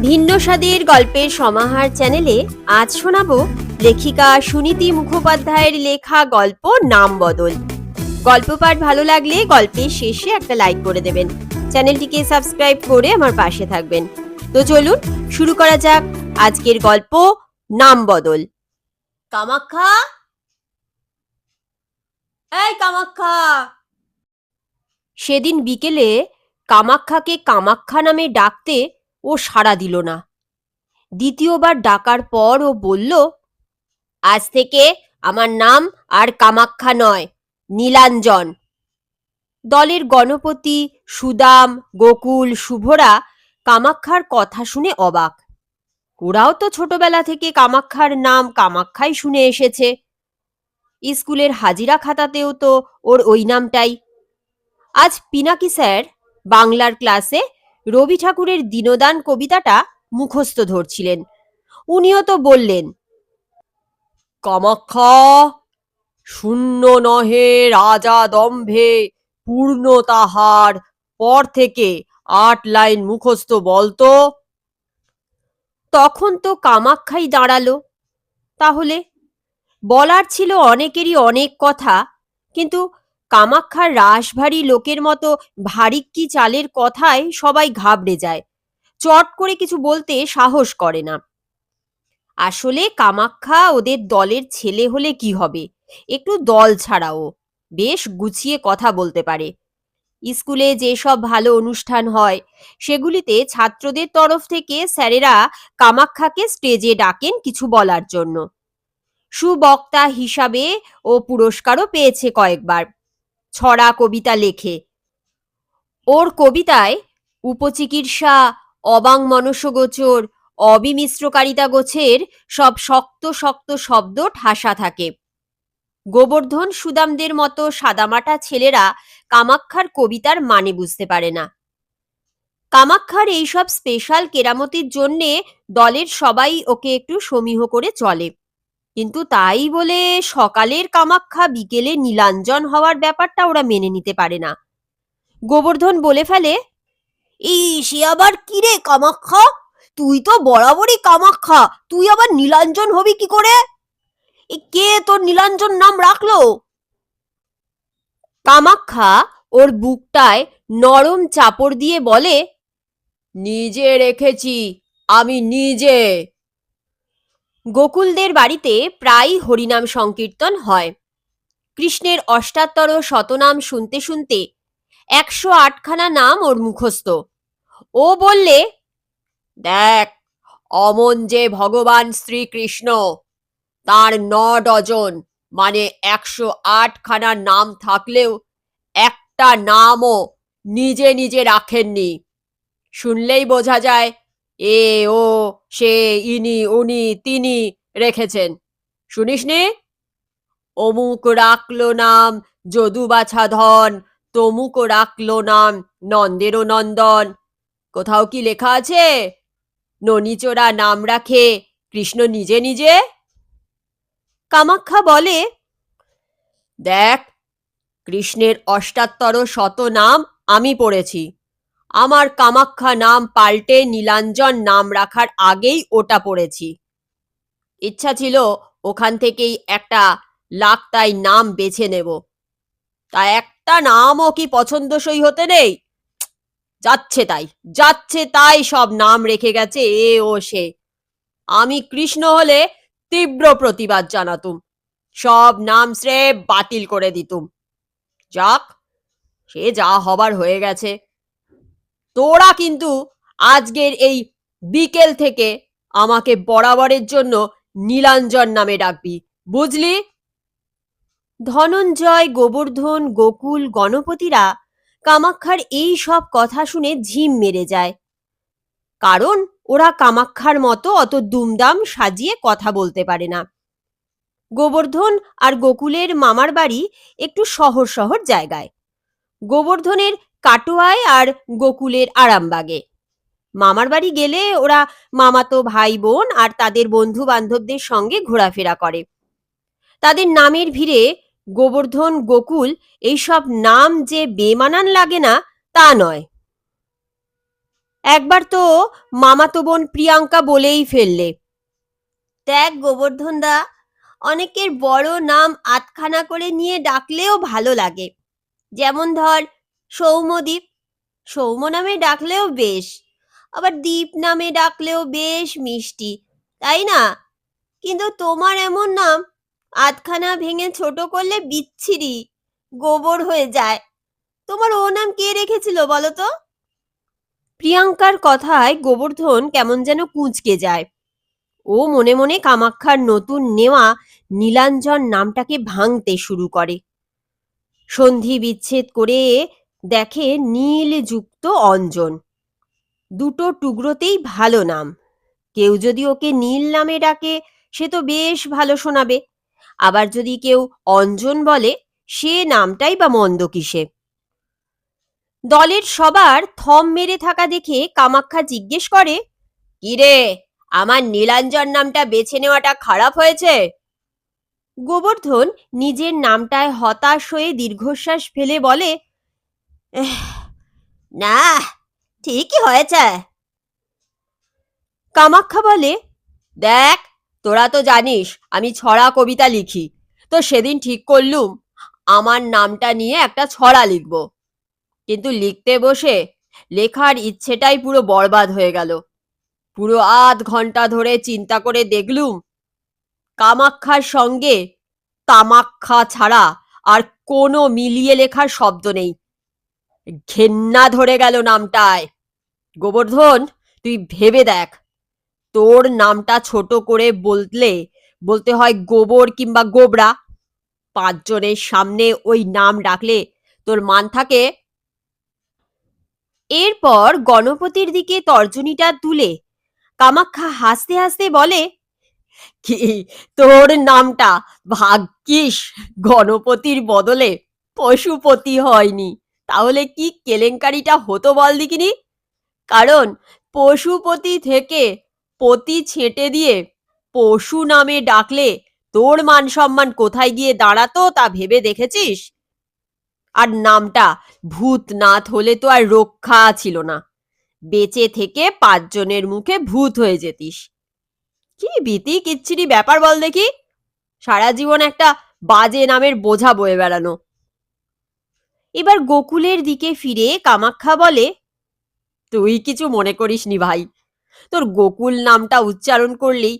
ভিন্ন স্বাদের গল্পের সমাহার চ্যানেলে আজ শোনাবো লেখিকা সুনীতি মুখোপাধ্যায়ের লেখা গল্প নাম বদল। গল্প পাঠ ভালো লাগলে গল্পের শেষে একটা লাইক করে দেবেন। চ্যানেলটিকে সাবস্ক্রাইব করে আমার পাশে থাকবেন। তো চলুন শুরু করা যাক আজকের গল্প নাম বদল। কামাখ্যা? এই কামাখ্যা! সেদিন বিকেলে কামাখ্যাকে কামাখ্যা নামে ডাকতে ও সাড়া দিল না। দ্বিতীয়বার ডাকার পর ও বলল, আজ থেকে আমার নাম আর কামাখ্যা নয়, নীলাঞ্জন। দলের গণপতি, সুদাম, গোকুল, শুভরা কামাক্ষার কথা শুনে অবাক। ওরাও তো ছোটবেলা থেকে কামাক্ষার নাম কামাক্ষাই শুনে এসেছে। স্কুলের হাজিরা খাতাতেও তো ওর ওই নামটাই। আজ পিনাকি স্যার বাংলার ক্লাসে রবি ঠাকুরের দীনদান কবিতাটা মুখস্থ ধরছিলেন। উনিও তো বললেন, কামাখ্যা, শূন্য নহে রাজা দম্ভে, পূর্ণ তাহার পর থেকে আট লাইন মুখস্থ বলতো তখন তো কামাক্ষাই দাঁড়াল। তাহলে বলার ছিল অনেকেরই অনেক কথা, কিন্তু কামাক্ষার রাশভারী লোকের মতো ভারিক্কি চালের কথায় সবাই ঘাবড়ে যায়। চট করে কিছু বলতে সাহস করে না। আসলে কামাক্ষা ওদের দলের ছেলে হলে কি হবে? একটু দল ছাড়াও। বেশ গুছিয়ে কথা বলতে পারে। স্কুলে যেসব ভালো অনুষ্ঠান হয়, সেগুলিতে ছাত্রদের তরফ থেকে স্যারেরা কামাক্ষাকে স্টেজে ডাকেন কিছু বলার জন্য। সুবক্তা হিসাবে ও পুরস্কারও পেয়েছে কয়েকবার। ছড়া কবিতা লেখে। ওর কবিতায় উপচিকিৎসা, অবাং মনসগোচর, অবিমিশ্রকারিতা গোছের সব শক্ত শক্ত শব্দ ঠাসা থাকে। গোবর্ধন সুদামদের মতো সাদামাটা ছেলেরা কামাক্ষার কবিতার মানে বুঝতে পারে না। কামাক্ষার এইসব স্পেশাল কেরামতির জন্যে দলের সবাই ওকে একটু সমীহ করে চলে। কিন্তু তাই বলে সকালের কামাক্ষা বিকেলে নীলাঞ্জন হওয়ার ব্যাপারটা ওরা মেনে নিতে পারে না। গোবর্ধন বলে ফেলে এই সে আবার কি রে কামাক্ষা তুই তো বরাবরই কামাক্ষা তুই আবার নীলাঞ্জন হবি কি করে? কে তোর নীলাঞ্জন নাম রাখল? কামাক্ষা ওর বুকটায় নরম চাপড় দিয়ে বলে, নিজে রেখেছি, আমি নিজে। গোকুলদের বাড়িতে প্রায় হরিনাম সংকীর্তন হয়। কৃষ্ণের অষ্টাত্তর শতনাম শুনতে শুনতে একশো আটখানা নাম ওর মুখস্থ। ও বললে, দেখ, অমন যে ভগবান শ্রীকৃষ্ণ, তার ন ডজন মানে একশো আটখানা নাম থাকলেও একটা নামও নিজে নিজে রাখেননি। শুনলেই বোঝা যায় এ, ও, সে, ইনি, উনি, তিনি রেখেছেন। শুনিসনি অমুক রাখল নাম যদু বাছা ধন, তমুক রাখল নাম নন্দেরও নন্দন। কোথাও কি লেখা আছে? ননিচোরা নাম রাখে, কৃষ্ণ নিজে নিজে? কামাখ্যা বলে, দেখ, কৃষ্ণের অষ্টাত্তর শত নাম আমি পড়েছি। আমার কামাখ্যা নাম পাল্টে নীলাঞ্জন নাম রাখার আগেই ওটা পড়েছি। ইচ্ছা ছিল ওখান থেকেই একটা লাক্তাই নাম বেছে নেব। তা একটা নামও কি পছন্দসই হতে নেই? যাচ্ছে তাই যাচ্ছে তাই সব নাম রেখে গেছে এ ও সে। আমি কৃষ্ণ হলে তীব্র প্রতিবাদ জানাতুম। সব নাম স্রেফ বাতিল করে দিতুম। যাক, সে যা হবার হয়ে গেছে। তোরা কিন্তু আজকের এই বিকেল থেকে আমাকে বরাবরের জন্য নীলাঞ্জন নামে ডাকবি, বুঝলি? ধনঞ্জয়, গোবর্ধন, গোকুল, গণপতিরা কামাক্ষার এই সব কথা শুনে ঝিম মেরে যায়। কারণ ওরা কামাক্ষার মতো অত দুমদাম সাজিয়ে কথা বলতে পারে না। গোবর্ধন আর গোকুলের মামার বাড়ি একটু শহর শহর জায়গায়। গোবর্ধনের কাটোয়ায় আর গোকুলের আরামবাগে। মামার বাড়ি গেলে ওরা মামাতো ভাই বোন আর তাদের বন্ধু বান্ধবদের সঙ্গে ঘোরাফেরা করে। তাদের নামের ভিড়ে গোবর্ধন, গোকুল এইসব নাম যে বেমানান লাগে না, তা নয়। একবার তো মামাতো বোন প্রিয়াঙ্কা বলেই ফেললে। ত্যাগ গোবর্ধন দা, অনেকের বড় নাম আতখানা করে নিয়ে ডাকলেও ভালো লাগে। যেমন ধর সৌম্যদীপ সৌম্য নামে ডাকলেও বেশ, আবার দীপ নামে ডাকলেও বেশ মিষ্টি, তাই না? কিন্তু তোমার এমন নাম আধখানা ভেঙে ছোট করলে বিচ্ছিরি, গোবর হয়ে যায়। তোমার ও নাম কে রেখেছিল বলো তো? প্রিয়াঙ্কার কথায় গোবর্ধন কেমন যেন কুঁচকে যায়। ও মনে মনে কামাক্ষার নতুন নেওয়া নীলাঞ্জন নামটাকে ভাঙতে শুরু করে। সন্ধি বিচ্ছেদ করে দেখে নীল যুক্ত অঞ্জন। দুটো টুকরোতেই ভালো নাম। কেউ যদি ওকে নীল নামে ডাকে সে তো বেশ ভালো শোনাবে। আবার যদি কেউ অঞ্জন বলে সে নামটাই বা মন্দ কিসে? দলের সবার থম মেরে থাকা দেখে কামাক্ষা জিজ্ঞেস করে কিরে আমার নীলাঞ্জন নামটা বেছে নেওয়াটা খারাপ হয়েছে? গোবর্ধন নিজের নামটায় হতাশ হয়ে দীর্ঘশ্বাস ফেলে বলে "এহ, না, ঠিকই হয়েছে। কামাক্ষা বলে, দেখ, তোরা তো জানিস, আমি ছড়া কবিতা লিখি। তো সেদিন ঠিক করলুম, আমার নামটা নিয়ে একটা ছড়া লিখব। কিন্তু লিখতে বসে লেখার ইচ্ছেটাই পুরো বরবাদ হয়ে গেল। পুরো আধ ঘণ্টা ধরে চিন্তা করে দেখলুম কামাক্ষার সঙ্গে তামাক্ষা ছাড়া আর কোনো মিলিয়ে লেখার শব্দ নেই। ঘেন্না ধরে গেল নামটায়। গোবর্ধন, তুই ভেবে দেখ, তোর নামটা ছোট করে বললে, বলতে হয় গোবর কিংবা গোবরা। পাঁচজনের সামনে ওই নাম ডাকলে তোর মান থাকে। এরপর গণপতির দিকে তর্জনীটা তুলে কামাক্ষা হাসতে হাসতে বলে, কি তোর নামটা? ভাগ্যিস, গণপতির বদলে পশুপতি হয়নি। তাহলে কি কেলেঙ্কারিটা হতো বল দেখিনি? কারণ পশুপতি থেকে পতি ছেঁটে দিয়ে পশু নামে ডাকলে তোর মান সম্মান কোথায় গিয়ে দাঁড়াতো তা ভেবে দেখেছিস? আর নামটা ভূতনাথ হলে তো আর রক্ষা ছিল না। বেঁচে থেকে পাঁচজনের মুখে ভূত হয়ে যেতিস। কি ভীতি, কিচ্ছিরি ব্যাপার বল দেখি। সারা জীবন একটা বাজে নামের বোঝা বয়ে বেড়ানো। এবার গোকুলের দিকে ফিরে কামাক্ষা বলে, তুই কিছু মনে করিস নি ভাই। তোর গোকুল নামটা উচ্চারণ করলেই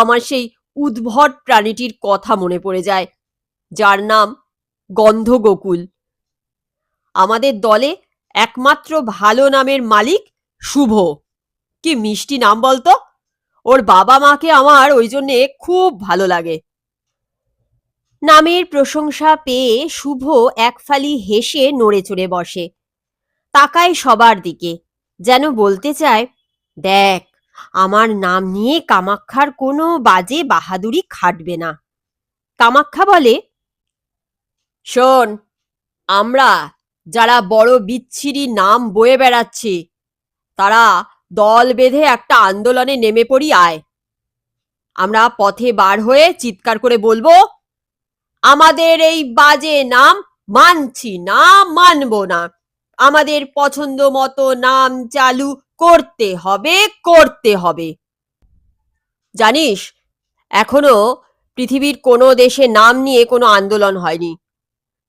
আমার সেই উদ্ভট প্রাণীটির কথা মনে পড়ে যায়। যার নাম গন্ধ গোকুল আমাদের দলে একমাত্র ভালো নামের মালিক শুভ। কি মিষ্টি নাম বলতো? ওর বাবা মাকে আমার ওই জন্যে খুব ভালো লাগে। নামের প্রশংসা পেয়ে শুভ এক ফালি হেসে নড়ে চড়ে বসে। তাকায় সবার দিকে, যেন বলতে চায়, দেখ, আমার নাম নিয়ে কামাক্ষার কোনো বাজে বাহাদুরি খাটবে না। কামাক্ষা বলে, শোন, আমরা যারা বড় বিচ্ছিরি নাম বয়ে বেড়াচ্ছি, তারা দল বেঁধে একটা আন্দোলনে নেমে পড়ি, আয়। আমরা পথে বার হয়ে চিৎকার করে বলব আমাদের এই বাজে নাম মানছি না, মানব না। আমাদের পছন্দ মতো নাম চালু করতে হবে করতে হবে। জানিস, এখনও পৃথিবীর কোনো দেশে নাম নিয়ে কোনো আন্দোলন হয়নি।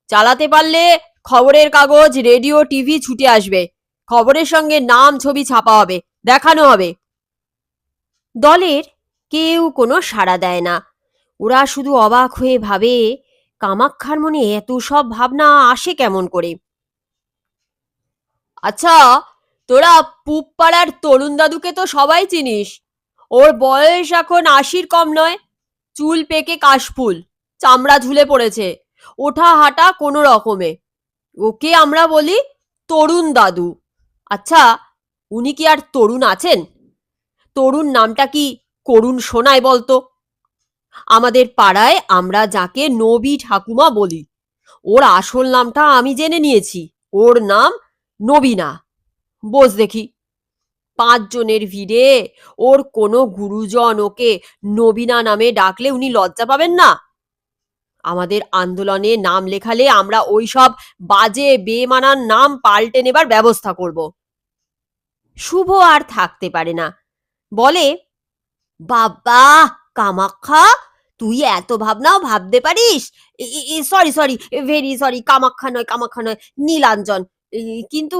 চালাতে পারলে খবরের কাগজ, রেডিও, টিভি ছুটে আসবে। খবরের সঙ্গে নাম ছবি ছাপা হবে, দেখানো হবে। দলের কেউ কোনো সাড়া দেয় না। ওরা শুধু অবাক হয়ে ভাবে, কামাক্ষার মনে এত সব ভাবনা আসে কেমন করে? আচ্ছা তোরা পুবপাড়ার তরুণ দাদুকে তো সবাই চিনিস। ওর বয়স এখন আশির কম নয়। চুল পেকে কাশফুল, চামড়া ঝুলে পড়েছে। ওঠা হাঁটা কোনো রকমে। ওকে আমরা বলি তরুণ দাদু। আচ্ছা উনি কি আর তরুণ আছেন? তরুণ নামটা কি করুণ শোনায় বলতো? আমাদের পাড়ায় আমরা যাকে নবী ঠাকুমা বলি। ওর আসল নামটা আমি জেনে নিয়েছি। ওর নাম নবীনা। বোঝ দেখি। পাঁচজনের ভিড়ে ওর কোনো গুরুজন ওকে নবীনা নামে ডাকলে উনি লজ্জা পাবেন না। আমাদের আন্দোলনে নাম লেখালে আমরা ওই সব বাজে, বেমানান নাম পাল্টে নেবার ব্যবস্থা করব। শুভ আর থাকতে পারে না। বলে, বাবা কামাখ্যা? তুই এত ভাবনাও ভাবতে পারিস? Sorry sorry very sorry Kamakhya নয় কামাখ্যা নয়, নীলাঞ্জন। কিন্তু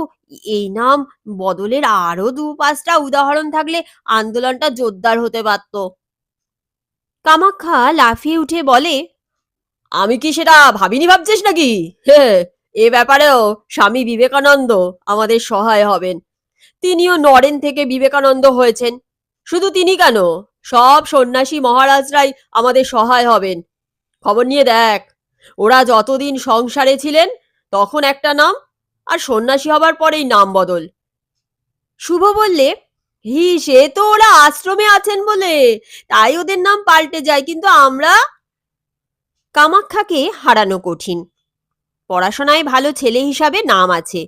এই নাম বদলের আরও দু পাঁচটা উদাহরণ থাকলে আন্দোলনটা জোরদার হতে পারত। কামাখ্যা লাফিয়ে উঠে বলে, আমি কি সেটা ভাবিনি ভাবছিস নাকি? এ ব্যাপারেও স্বামী বিবেকানন্দ আমাদের সহায় হবেন। তিনিও নরেন থেকে বিবেকানন্দ হয়েছেন। শুধু তিনি কেন? সব সন্ন্যাসী মহারাজরাই আমাদের সহায় হবেন। খবর নিয়ে দেখ, ওরা যতদিন সংসারে ছিলেন, তখন একটা নাম আর সন্ন্যাসী হবার পরেই নাম বদল। শুভ বললে, হি, সে তো ওরা আশ্রমে আছেন বলে, তাই ওদের নাম পাল্টে যায়, কিন্তু আমরা কামাখ্যাকে হারানো কঠিন। পড়াশোনায় ভালো ছেলে হিসাবে নাম আছে।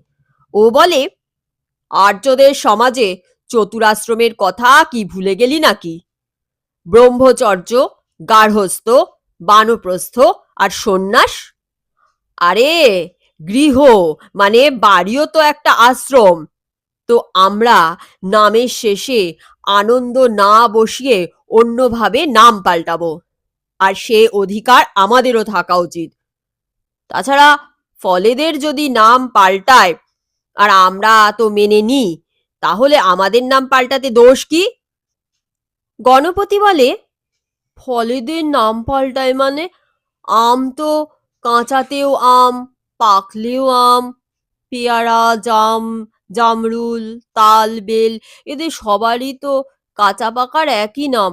ও বলে, আর্যদের সমাজে চতুরাশ্রমের কথা কি ভুলে গেলি নাকি? ব্রহ্মচর্য, গার্হস্থ, বানপ্রস্থ আর সন্ন্যাস? আরে, গৃহ মানে বাড়িও তো একটা আশ্রম। তো আমরা নামের শেষে আনন্দ না বসিয়ে অন্যভাবে নাম পাল্টাবো। আর সে অধিকার আমাদেরও থাকা উচিত। তাছাড়া ফলেদের যদি নাম পাল্টায়, আর আমরা তো মেনে নিই, তাহলে আমাদের নাম পাল্টাতে দোষ কি? গণপতি বলে, ফলেদের নাম পাল্টায় মানে আম তো কাঁচাতেও আম, পাকলেও আম, পেয়ারা, জাম, জামরুল, তাল, বেল, এদের সবারই তো কাঁচা পাকার একই নাম,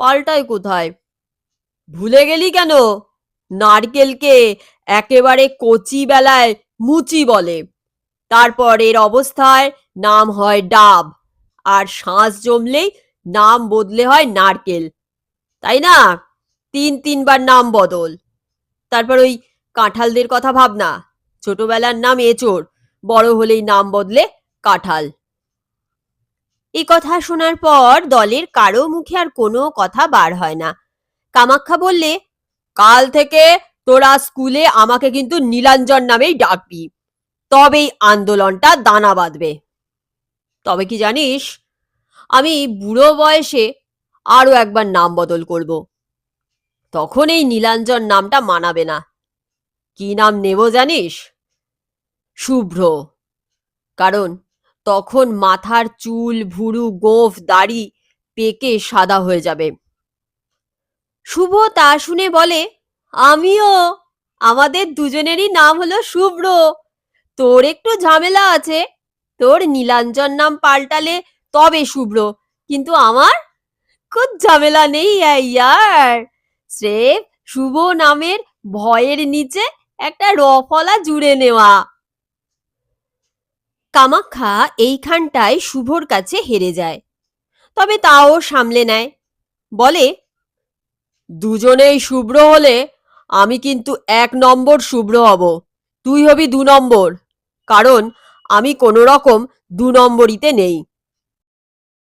পাল্টায় কোথায়? ভুলে গেলি কেন? নারকেলকে একেবারে কচি বেলায় মুচি বলে, তারপর এর অবস্থায় নাম হয় ডাব, আর শ্বাস জমলেই নাম বদলে হয় নারকেল, তাই না? তিন তিনবার নাম বদল। তারপর ওই কাঁঠালদের কথা ভাবনা, ছোটবেলার নাম এচোর বড় হলেই নাম বদলে কাঁঠাল। এই কথা শোনার পর দলের কারও মুখে আর কোনো কথা বার হয় না। কামাখ্যা বললে, কাল থেকে তোরা স্কুলে আমাকে কিন্তু নীলাঞ্জন নামেই ডাকবি। তবেই আন্দোলনটা দানা বাঁধবে। তবে কি জানিস আমি বুড়ো বয়সে আরও একবার নাম বদল করব। তখন এই নীলাঞ্জন নামটা মানাবে না। কি নাম নেব জানিস? শুভ্র। কারণ তখন মাথার চুল, ভুরু, গোঁফ, দাড়ি পেকে সাদা হয়ে যাবে। শুভ তা শুনে বলে, আমিও, আমাদের দুজনেরই নাম হলো শুভ্র। তোর একটু ঝামেলা আছে। তোর নীলাঞ্জন নাম পাল্টালে তবে শুভ্র, কিন্তু আমার খুব ঝামেলা নেই ইয়ার স্রেফ শুভ নামের ভয়ের নিচে একটা রফলা জুড়ে নেওয়া। কামাখ্যা এইখানটায় শুভর কাছে হেরে যায়, তবে তাও সামলে নেয়। বলে, দুজনেই শুভ্র হলে আমি কিন্তু এক নম্বর শুভ্র হব, তুই হবি দু নম্বর। কারণ আমি কোনো রকম দু নম্বরিতে নেই।